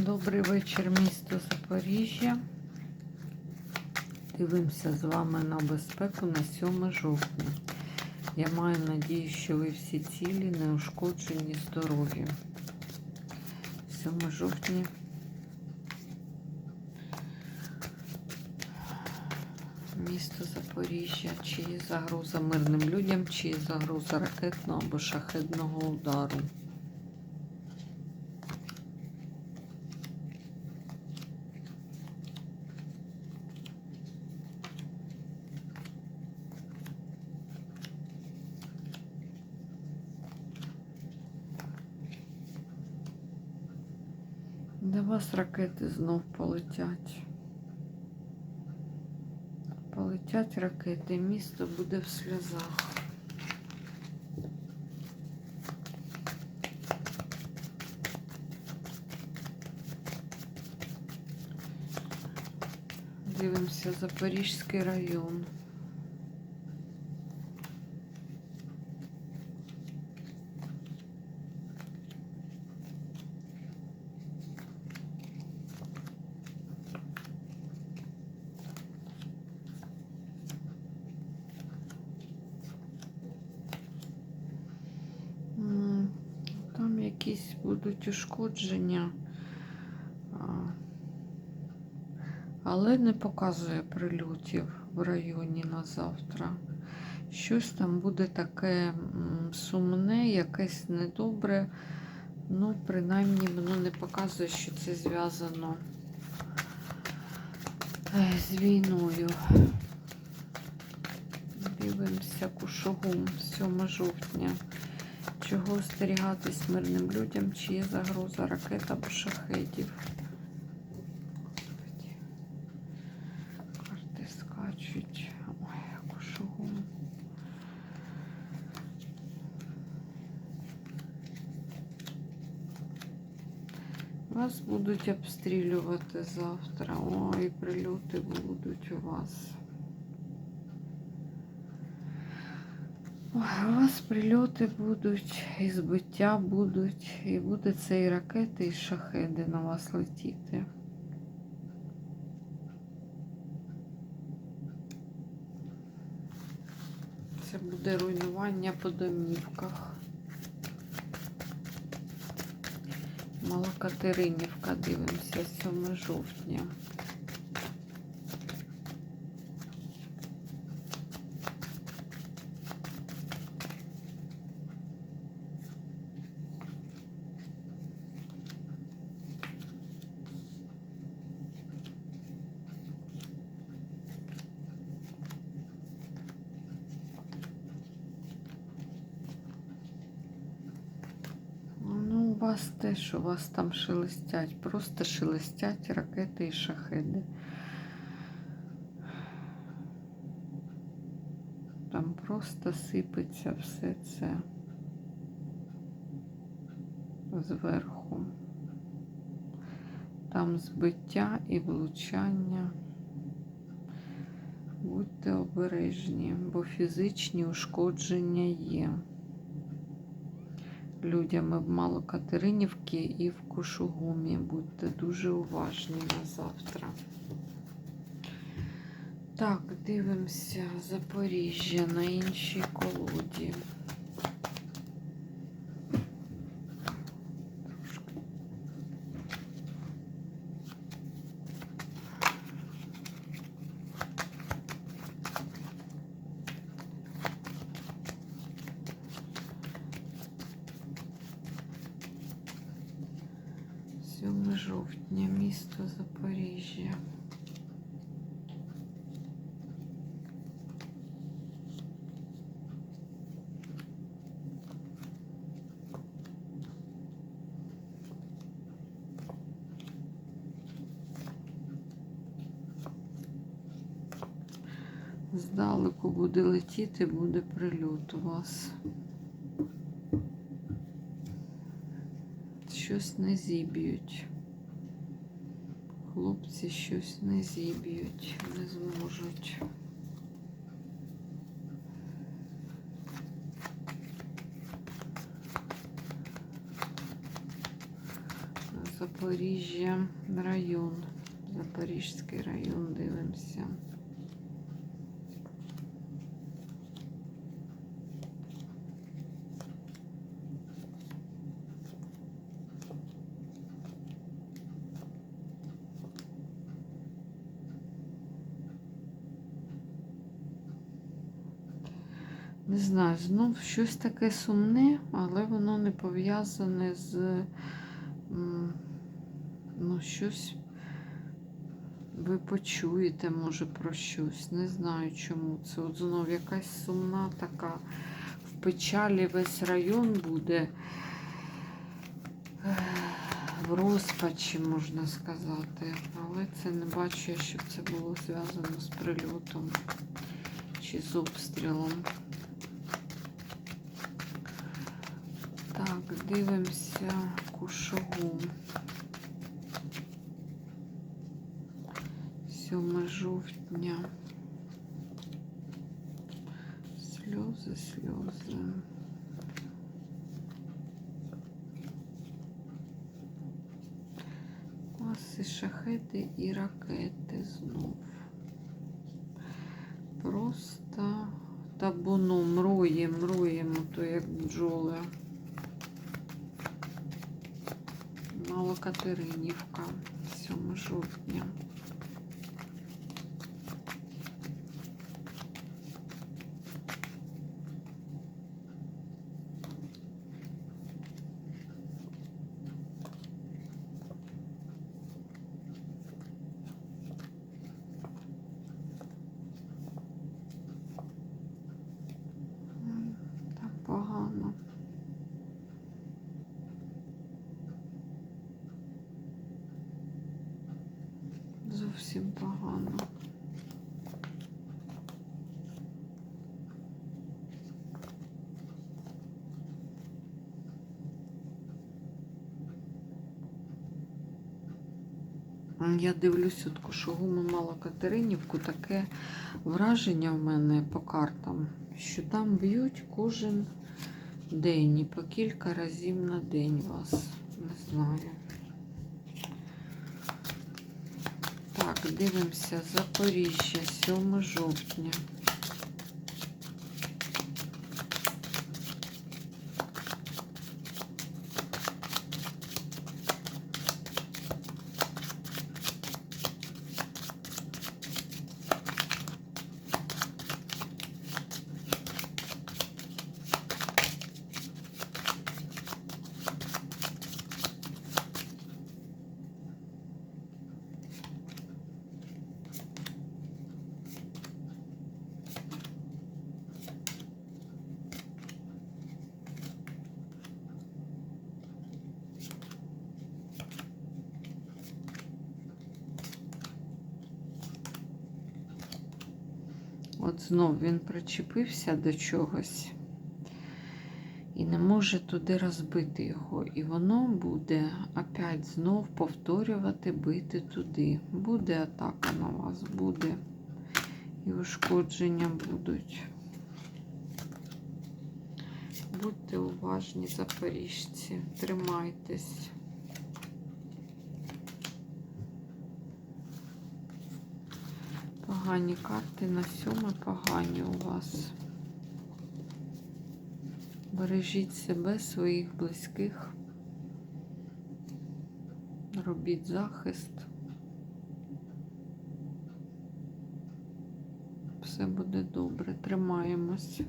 Добрий вечір, місто Запоріжжя. Дивимося з вами на безпеку на 7 жовтня. Я маю надію, що ви всі цілі, неушкоджені, здорові. 7 жовтня. Місто Запоріжжя. Чи є загроза мирним людям, чи є загроза ракетного або шахедного удару. До вас ракети знов полетять. Полетять ракети, місто буде в сльозах. Дивимося Запорізький район. М, Там якісь будуть ушкодження, але не показує прильотів в районі на завтра. Щось там буде таке сумне, якесь недобре. Ну, принаймні, воно не показує, що це зв'язано е, з війною. Дивимося Кушугум 7 жовтня. Чого остерігатись мирним людям, чи є загроза ракет або? Господи. Карти скачуть. Ой, як кошугум. Вас будуть обстрілювати завтра. Ой, прильоти будуть у вас. У вас прильоти будуть, і збиття будуть, і буде це і ракети, і шахеди на вас летіти. Це буде руйнування по домівках. Малокатеринівка, дивимося, 7 жовтня. Ну, у вас теж, у вас там шелестять, просто шелестять ракети і шахеди. Там просто сипеться все це зверху. Там збиття і влучання. Будьте обережні, бо фізичні ушкодження є людям в Малокатеринівці і в Кушугумі. Будьте дуже уважні на завтра. Так, дивимося Запоріжжя на іншій колоді. Трошки. Сьоме жовтня, місто Запоріжжя. Здалеку буде летіти, буде прильот у вас. Щось не зіб'ють. Хлопці щось не зіб'ють, не зможуть. Запоріжжя район. Запорізький район дивимося. Не знаю, знов щось таке сумне, але воно не пов'язане з ну, щось ви почуєте, може, про щось. Не знаю чому. Це от знов якась сумна така. В печалі весь район буде. В розпачі, можна сказати. Але це не бачу, щоб це було зв'язано з прильотом чи з обстрілом. Так, дивимося кушову. 7 жовтня. Сльози, сльози. Маси, шахети і ракети знов. Просто табуном мроєм, мроєм, то як бджоли. Малокатеринівка, 7 жовтня. Я дивлюсь от Кошугуму Малокатеринівку, таке враження в мене по картам, що там б'ють кожен день і по кілька разів на день вас. Не знаю. Так, дивимося Запоріжжя, 7 жовтня. От знов він причепився до чогось і не може туди розбити його. І воно буде опять знов повторювати, бити туди. Буде атака на вас, буде. І ушкодження будуть. Будьте уважні, запоріжці, тримайтесь. Погані карти на сьоме погані у вас. Бережіть себе, своїх близьких. Робіть захист. Все буде добре. Тримаємось.